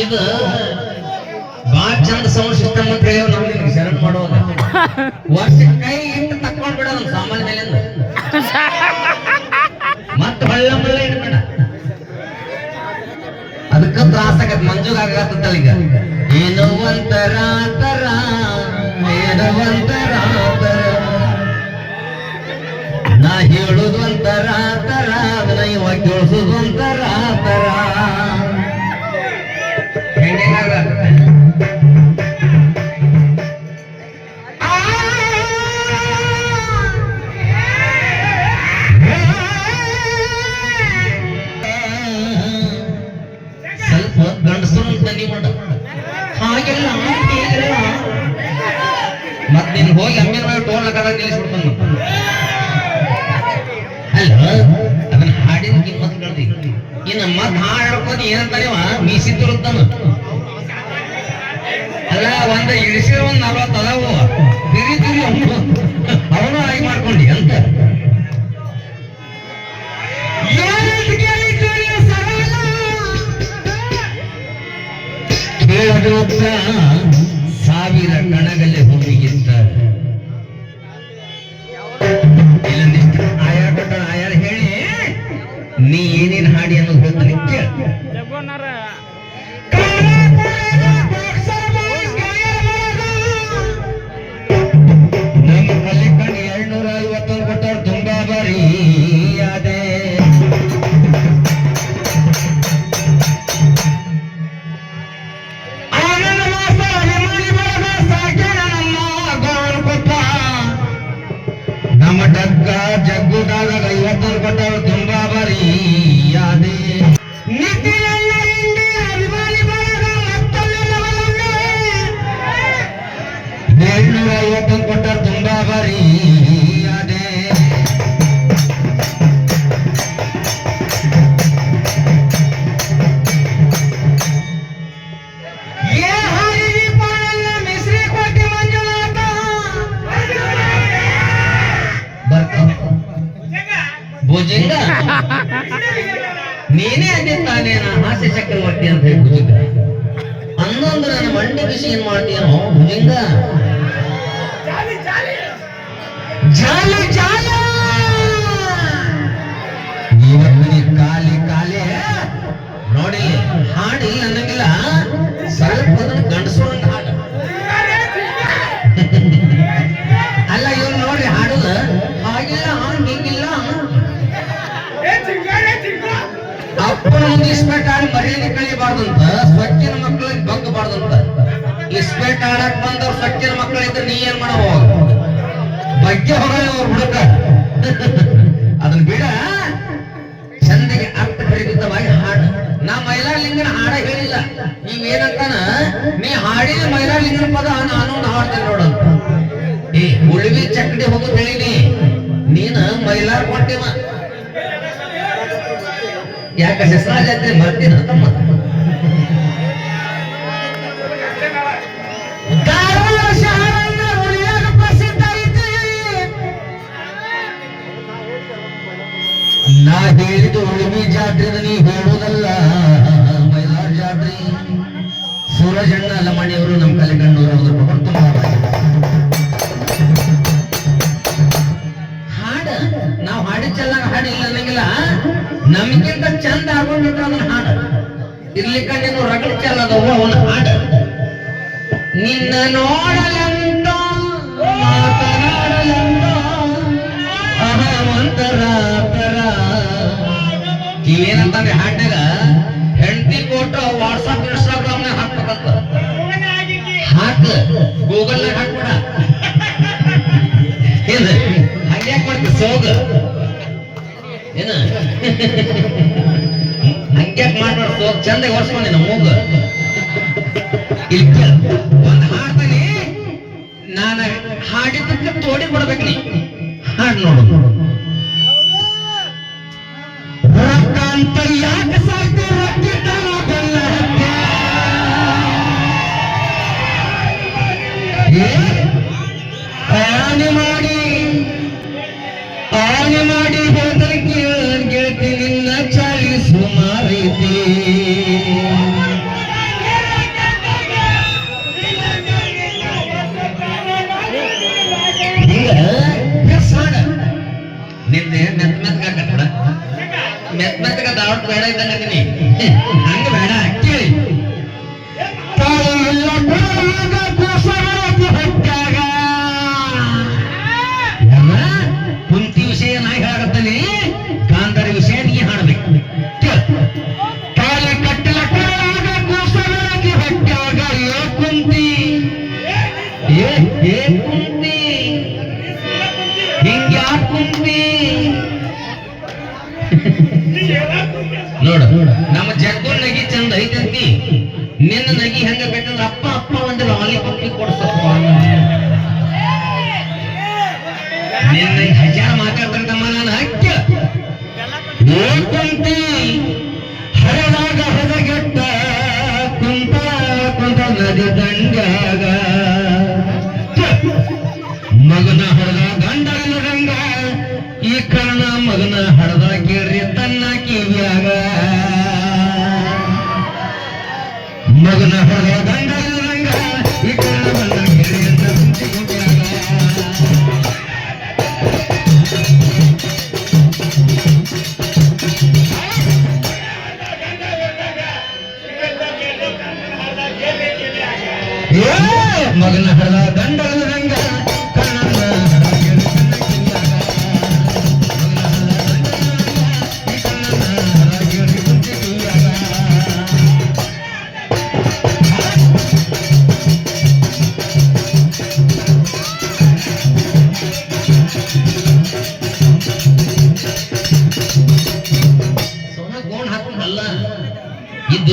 ಇದು ಬಾಳ ಚಂದ ಸೌಂಡ್ ಸಿಸ್ಟಮ್ ಅಂತ ಹೇಳಿ ನಾವು ನಿಮ್ಗೆ ಶರಣ್ ಮಾಡುವಾಗ ವರ್ಷ ಕೈ ಇಟ್ಟು ತಕ್ಕೊಂಡ್ ಬಿಡ ನಮ್ಮ ಸಾಮಾನ್ಯ ಮೇಲಿಂದ. ಮತ್ತೆ ಬಳ್ಳ ಮುಳ್ಳ ಇಡ್ಬೇಡ. ಅದಕ್ಕ ತ್ರಾಸ ಆಗತ್ ಮಂಜುಗ ಆಗತ್ತಲ್ಲ ಈಗ. ಏನೋ ಒಂಥರ ತರ ಏನೋ ಒಂಥರ ತರ ನಾ ಹೇಳುದು ಒಂಥರ ತರ ಅದನ್ನ ಇವಾಗ ಕೇಳಿಸೋದು ಒಂಥರ ತರ ಮತ್ ನೀನ್ ಹೋಗಿ ಅಮ್ಮಿನ ಮೇಲೆ ಟೋಲ್ ಕದ ನಿಲ್ಲಿಸ್ಬಿಡ್ತಾನ ಅಲ್ಲ ಅದನ್ನ ಹಾಡಿನ ಕಿಮ್ಮತ್ ಕಳ್ದಿ ಇನ್ನ ಮತ್ ಹಾಡ್ ಹೇಳ್ಕೊಂಡು ಏನಂತಾನೇವ ಇಳಿಸಿರ ಒಂದ್ ನಲ್ವತ್ತು ಅದಾವು. ತಿರಿ ತಿರಿ ಅವನು ಅವನು ಆಗಿ ಮಾಡ್ಕೊಂಡಿ ಅಂತ. ಏನಂತ ಭುಜಂಗ? ನೀನೇ ಅದೇ ತಾನೇ ಹಾಸ್ಯ ಚಕ್ರವರ್ತಿ ಅಂತ ಹೇಳಿ ಭುಜಂಗ. ಹನ್ನೊಂದು ನನ್ನ ಮಂಡಿ ಬಿಸಿ ಏನ್ ಮಾಡ್ತೀಯನೋ ಭುಜಂಗ? ಜಾಲಿ ಜಾಲ. ಇವತ್ತು ಕಾಲಿ ಕಾಲಿ ನೋಡಿ ಹಾಡಿ ಅನ್ನಂಗಿಲ್ಲ ಮುಂದೆ ಇಸ್ಪೇಟ್ ಆಡಿ ಮರ್ಯಾದೆ ಕಳಿಬಾರ್ದಂತ ಸ್ವಚ್ಛನ ಮಕ್ಕಳಿಗೆ ಅಂತ. ಇಸ್ಪೇಟ್ ಆಡಕ್ ಬಂದವ್ರು ಸ್ವಚ್ಛನ ಮಕ್ಕಳಿದ್ರೆ ನೀ ಏನ್ ಮಾಡಬಹುದು ಬಗ್ಗೆ ಹೊರಗೆ ಅವ್ರು ಹುಡುಕ ಅದನ್ನ ಬಿಡ. ಚಂದಿಗೆ ಅರ್ಥ ಪ್ರೇರಿತವಾಗಿ ಹಾಡು. ನಾ ಮೈಲಾರಲಿಂಗನ ಹಾಡ ಹೇಳಿಲ್ಲ. ನೀವ್ ಏನಂತಾನ ನೀ ಹಾಡಿದ ಮೈಲಾರಲಿಂಗನ ಪದ ನಾನು ಒಂದು ಹಾಡ್ತೇನೆ ನೋಡಂತ ಏ, ಉಳಿವಿ ಚಕ್ಕಡಿ ಹೋಗೋದು ಹೇಳಿನಿ. ನೀನ ಮೈಲಾರ ಕೊಟ್ಟಿವ ಯಾಕ ಹೆಸರ ಜಾತ್ರೆ ಬರ್ತೀನ ತಮ್ಮ ನಾ ಹೇಳಿದ ಉಳಿಮಿ ಜಾತ್ರೆ ನೀ ಹೇಳುವುದಲ್ಲ. ಮೈಲಾರ ಜಾತ್ರೆ. ಸೂರಜಣ್ಣ ಲಮಣಿಯವರು ನಮ್ಮ ಕಲಿಗಣ್ಣವರು ಅದ್ರ. ಹಾಡಿಲ್ಲ ಅನ್ನಂಗಿಲ್ಲ. ನಮ್ಗಿಂತ ಚಂದ ಆಗೋಗ್ಬಿಟ್ರೆ ಅದನ್ನ ಹಾಡ. ಇರ್ಲಿಕ್ಕ ನೀನು ರಗಡ್ ಚಲ್ಲದವ ಅವನ ಹಾಡ. ನಿನ್ನ ನೋಡಲಂತ ಏನಂತಂದ್ರೆ ಹಾಡ್ನಾಗ ಹೆಂಡತಿ ಫೋಟೋ ವಾಟ್ಸಪ್ ಇನ್ಸ್ಟಾಗ್ರಾಮ್ ನಾಗ ಹಾಕ್ಬೇಕಂತ. ಹಾಕ ಗೂಗಲ್ ನಾಗ ಹಾಕ್ಬೇಡ. ಏನ್ ಹಂಗ್ಯಾಕ್ ಮಾಡ್ತಿ? ಸೋಗ. ಹಂಗ್ಯಾಕ್ ಮಾಡ್ಬೇಡ ಹೋಗ್ ಚಂದ ನಮ್ಮ ಮೂಗ. ಇಲ್ಲಿ. ಒಂದ್ ಹಾಡ್ತಾನೆ ನಾನು ಹಾಡಿದ್ದಕ್ಕೆ ತೋಡಿ ಕೊಡ್ಬೇಕು ನೀ. ಮೆತ್ ಮೆತ್ತಗ ದಾವಟ್ ಬೇಡ ಇದ್ದಂಗ ಹಂಗ ಬೇಡ. ನಿನ್ನ ನಗಿ ಹೆಂಗ ಬೇಕಂದ್ರ ಅಪ್ಪ ಅಪ್ಪ ಒಂದು ಲಾಲಿಪಾಪ್ ಕೊಡ್ಸಪ್ಪ ನಿನ್ನ ಹಜಾರ ತಮ್ಮ ನಾನು ಹಕ್ಕ. ಏ ಕುಂತಿ ಹರದಾಗ ಹದಗೆಟ್ಟ ಕುಂತ ಕುಂತ ನದಿ ದಂಡ್ಯಾಗ.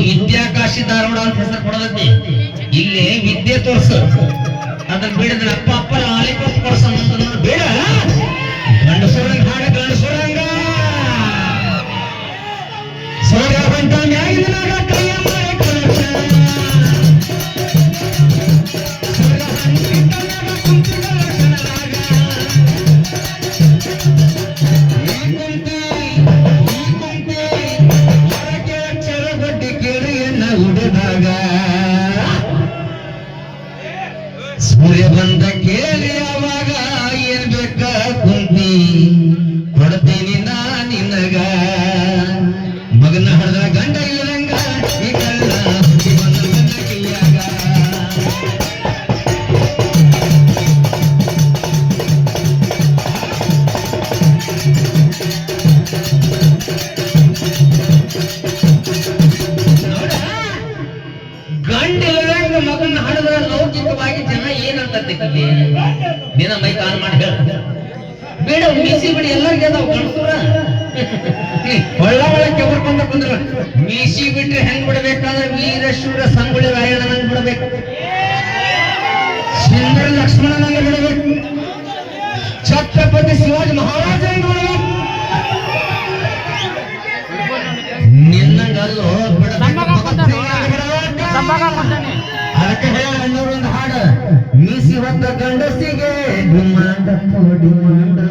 ಇದು ವಿದ್ಯಾಕಾಶಿ ಧಾರವಾಡ ಅಂತ ಹೆಸರು ಕೊಡದೈತಿ ಇಲ್ಲಿ ವಿದ್ಯೆ ತೋರ್ಸ. ಅದನ್ನ ಬಿಡಿದ್ರೆ ಅಪ್ಪ ಅಪ್ಪ, ಲಾಲಿಪಾಪ್ ಕೊಡ್ಸ ಅಂತಂದ್ರೆ ಬೇಡ. ಗಂಡಸೂರಂಗ ಕಿಡಿಯನ್ನ ಲೌಕಿಕವಾಗಿ ಜನ ಏನಂತ ದಿನ ಮೈ ಕಾನ್ ಮಾಡಿ ಹೇಳ ಬೇಡ ಮೀಸಿ ಬಿಡಿ ಎಲ್ಲರಿಗೆ ಅದಾವ ಗಂಡಸೂರ ಒಳ್ಳ ಒಳ್ಳೆ ಕೆಬರ್ಕೊಂಡ ಬಂದ್ರ ಮೀಸಿ ಬಿಟ್ರೆ ಹೆಂಗ್ ಬಿಡ್ಬೇಕಾದ್ರೆ ವೀರಶೂರ ಸಂಗೊಳ್ಳಿ ರಾಯಣ್ಣನಂಗ್ ಬಿಡ್ಬೇಕು ಸುಂದರ ಲಕ್ಷ್ಮಣನಂಗ ಬಿಡಬೇಕು ಛತ್ರಪತಿ ಶಿವಾಜಿ ಮಹಾರಾಜ ಬಿಡಬೇಕು ನಿನ್ನಂಗಲ್ಲೋ ಅದಕ್ಕೆ ಹೇಳ ಒಂದು ಹಾಡು. ಮೀಸಿ ಹೊತ್ತ ಗಂಡಸಿಗೆ ಡಿಮಾಂಡ್ ಡಿಮಾಂಡ್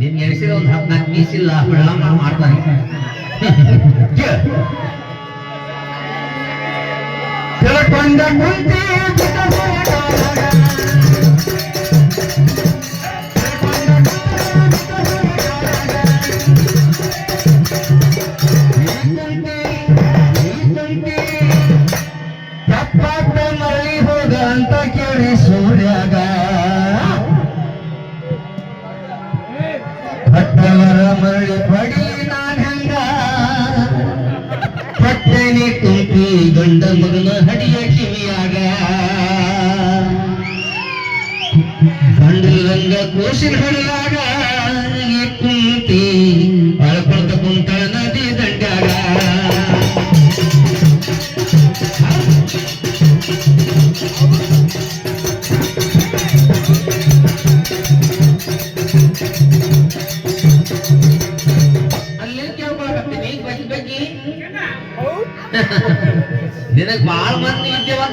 ನಿನ್ ಎಣಿಸಿದ ಒಂದು ಹದಿನಾಲ್ಕು ಮೀಸಿಲ್ಲ ಬೆಳ್ಳ ಮಾಡ್ತಾನೆ. ತಿಳ್ಕೊಂಡ ಕುಂತಿ ಪಡಿ ನಾನ್ ಹೆಂಗ ಪಟ್ಟೆನಿ ಕುಂತಿ ಗಂಡ ಮಗನ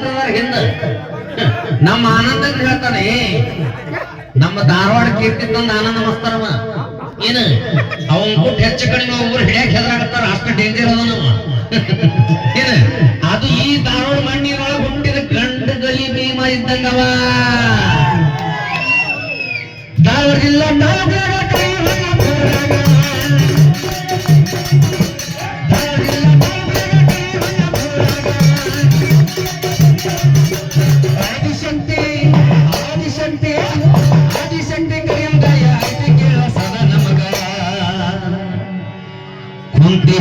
ವಿದ್ಯಾವಂತರಾರ ಹಿಂದ. ನಮ್ಮ ಆನಂದ ಹೇಳ್ತಾನೆ, ನಮ್ಮ ಧಾರವಾಡ ಕೀರ್ತಿ ತಂದ ಆನಂದ ಮಸ್ತಾರ ಏನ? ಅವನ್ ಕೊಟ್ಟು ಹೆಚ್ಚು ಕಡಿಮೆ ಒಬ್ಬರು ಹಿಡಿಯಕ್ ಹೆದರಾಗತ್ತಾರ ಅಷ್ಟು ಡೇಂಜರ್ ಅದ ನಮ್ಮ ಏನ? ಅದು ಈ ಧಾರವಾಡ ಮಣ್ಣಿನೊಳಗೆ ಹುಟ್ಟಿದ ಗಂಡ ಗಲಿ ಭೀಮ ಇದ್ದಂಗವ. ಧಾರವಾಡ ಜಿಲ್ಲಾ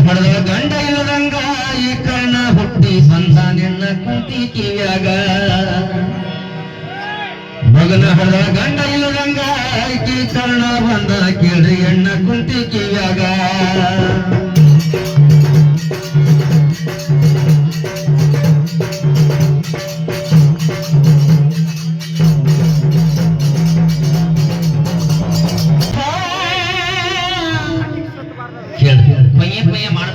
ಹೊಡೆದ ಗಂಡ ಇಲ್ಲದಂಗ ಈ ಕರ್ಣ ಹುಟ್ಟಿ ಬಂದ ನಿನ್ನ ಕುಂತಿ ಕಿವಿಯಾಗ. ಮಗನ ಹೊಡೆದ ಗಂಡ ಇಲ್ಲದಂಗ ಈ ಕರ್ಣ ಬಂದ ಕೇಳಿ ಎಣ್ಣ ಕುಂತಿ ಕಿವಿಯಾಗ. உலகமயமான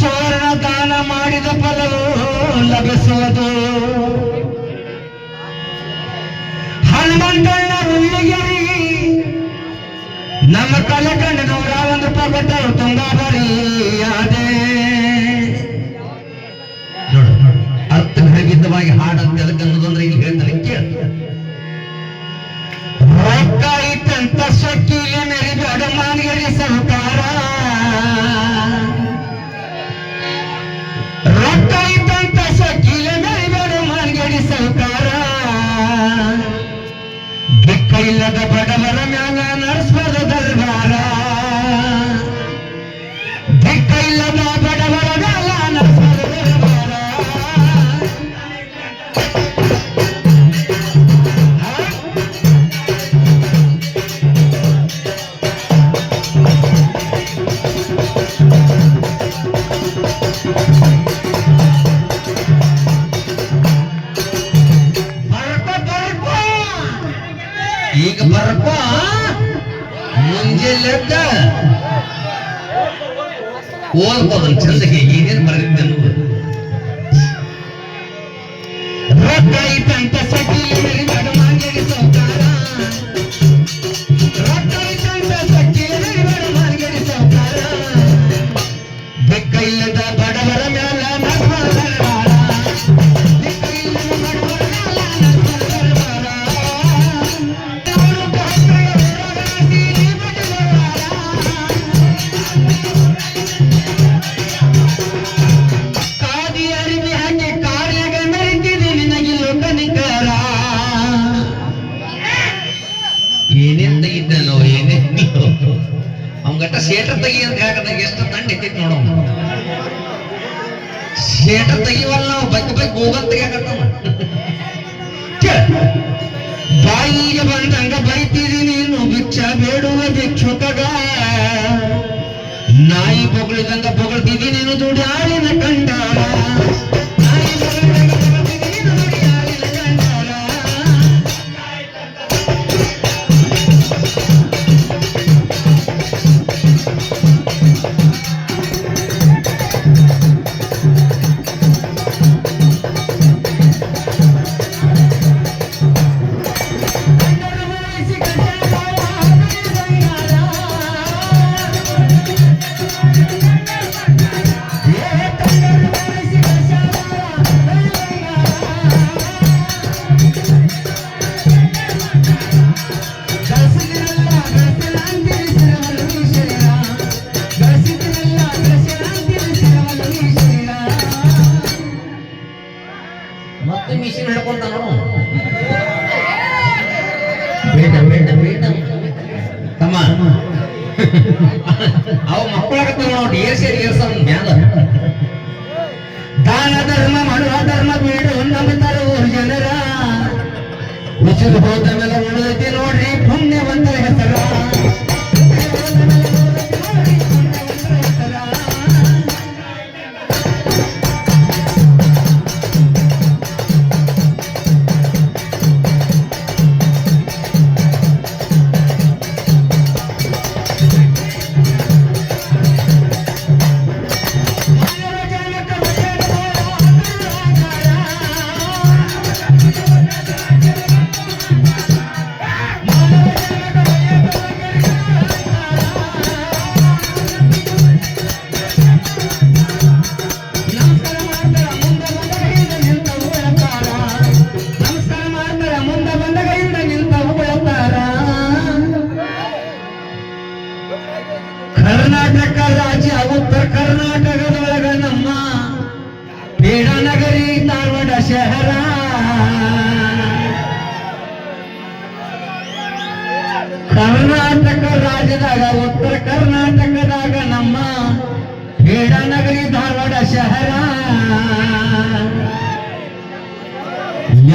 ಸುವರ್ಣ ದಾನ ಮಾಡಿದ ಫಲವು ಲಭಿಸುವುದು. ಹನುಮಂತಣ್ಣ ಹುಲ್ಲಿಗೆರಿ ನಮ್ಮ ಕಲಕಂಡ ನೂರ ಒಂದು ಕೊಟ್ಟರು ತುಂಬಾ ಬರೀ ಅದೇ ನೋಡು ಅರ್ಥ ಹಿಡಿಗಿದ್ದವಾಗಿ ಹಾಡಂತ ಎದಕ್ಕೆ ಅನ್ನೋದಂದ್ರೆ ಇಲ್ಲಿ ಹೇಳ್ತಾರೆ, ಕೇಳ. ರೊಕ್ಕ ಇಟ್ಟಂತ ಸೊಕ್ಕಿಲಿ ಮೆರಿಬೇಡ ಮಾನ್ಗಡಿ ಸಹಕಾರ ದಿಕ್ಕ ಇಲ್ಲದ ಬಡವರ ಮ್ಯಾಲ ನಡೆಸ್ಬೋದ ದರ್ಬಾರ. ದಿಕ್ಕ ಇಲ್ಲದ ಬಡವರ ಈಗ ಬರ್ಕೊ ಮುಂಜಾನೆದ್ದ ಓದ್ಬೋದು ಚಂದಗೆ ಏನೇನು ಅನ್ನೋದು. ರೊಕ್ಕ ಐತಂತ ಸಖಿ ಮೆರಿಬೇಡ ಮಾಂಗಡಿ ಸೇಟರ್ ತೆಗಿವಲ್ಲ ನಾವು ಬಗ್ಗೆ ಬಗ್ಗೆ ಹೋಗಂತ ತೆಗಿಯಕತ್ತಾನ ಕೇಳ್. ಬಾಯಿಗೆ ಬಂದಂಗ ಬೈತೀರಿ ನೀನು ಭಿಕ್ಷ ಬೇಡುವ ಭಿಕ್ಷುಕಗ ನಾಯಿ ಬೊಗಳಿದಂಗ ಬೊಗಳ್ತಿದಿ ನೀನು ದುಡಿ ಆಳಿನ the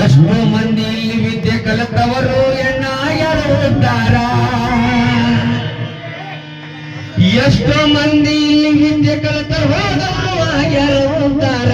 ಎಷ್ಟೋ ಮಂದಿ ಇಲ್ಲಿ ವಿದ್ಯೆ ಕಲಿತವರು ಎಣ್ಣ ಯಾರುತ್ತಾರ ಎಷ್ಟೋ ಮಂದಿ ಇಲ್ಲಿ ವಿದ್ಯೆ ಕಲಿತ ಹೋದವರು ಯಾರುತ್ತಾರ